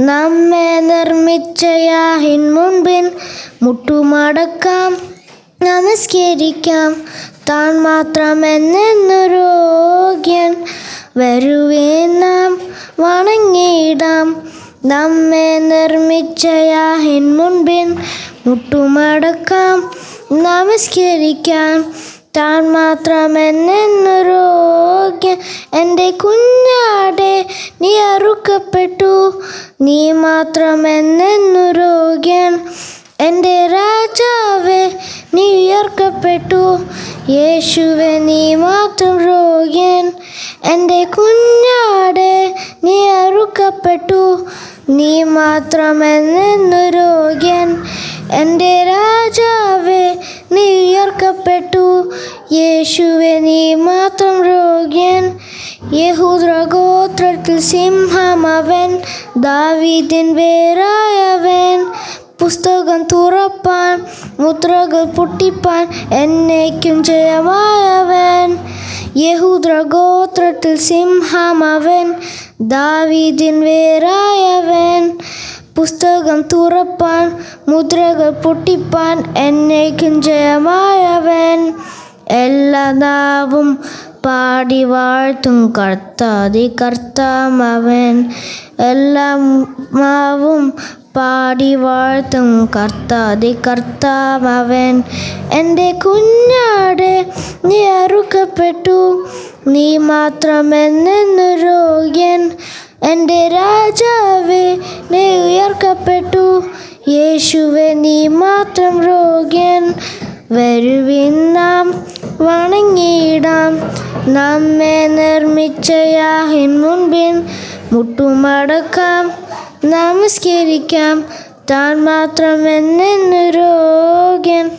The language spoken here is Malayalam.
നമ്മെ നിർമ്മിച്ച യാഹിൻ മുൻപിൻ മുട്ടുമടക്കാം. നമസ്കരിക്കാം. താൻ മാത്രം മാത്രമെന്നൊരോഗ്യൻ വരുവേ നാം വണങ്ങിയിടാം. നമ്മെ നിർമ്മിച്ച യാഹിൻ മുൻപിൻ മുട്ടുമടക്കാം. നമസ്കരിക്കാം. താൻ മാത്രം മാത്രമെന്നൊരോഗ്യൻ എന്റെ കുഞ്ഞാടെ നീ രോഗ്യം എന്റെ രാജാവെ നീ ഉയർക്കപ്പെട്ടു. യേശുവെ നീ മാത്രം രോഗ്യൻ. എന്റെ കുഞ്ഞാടെ നീ അറുക്കപ്പെട്ടു. നീ മാത്രം എന്നെന്നു രോഗ്യൻ. എന്റെ രാജാവെ നീ ഉയർക്കപ്പെട്ടു. യേശുവെ നീ മാത്രം രോഗ്യൻ. யெகூத் ரகோத்திரத்தில் சிம்ஹம் அவன் தாவீதின் வேராய் அவன். புஸ்தகம் துறப்பான் முத்திரகள் புட்டிப்பான் என்னைக்கும் ஜெயமாய் அவன். யெகூத் ரகோத்திரத்தில் சிம்ஹம் அவன் தாவீதின் வேராய் அவன். புஸ்தகம் துறப்பான் முதிரகள் பொட்டிப்பான் என்னை கிஞ்சயமாயவன் எல்லாதாவும் പാടി വാഴ്ത്തും കർത്താതി കർത്താമവൻ എല്ലാ മാവും പാടി വാഴ്ത്തും കർത്താതി കർത്താമവൻ എന്റെ കുഞ്ഞാടെ നീ അറുക്കപ്പെട്ടു. നീ മാത്രമെന്നു രോഗ്യൻ. എന്റെ രാജാവേ നീ ഉയർക്കപ്പെട്ടു. യേശുവെ നീ മാത്രം രോഗ്യൻ. വരുവിൻ വണങ്ങിയിടാം. നമ്മെ നിർമ്മിച്ചയാഹിൻ മുൻപിൻ മുട്ടുമടക്കാം. നമസ്കരിക്കാം. താൻ മാത്രം എന്നെന്നു രോഗ്യൻ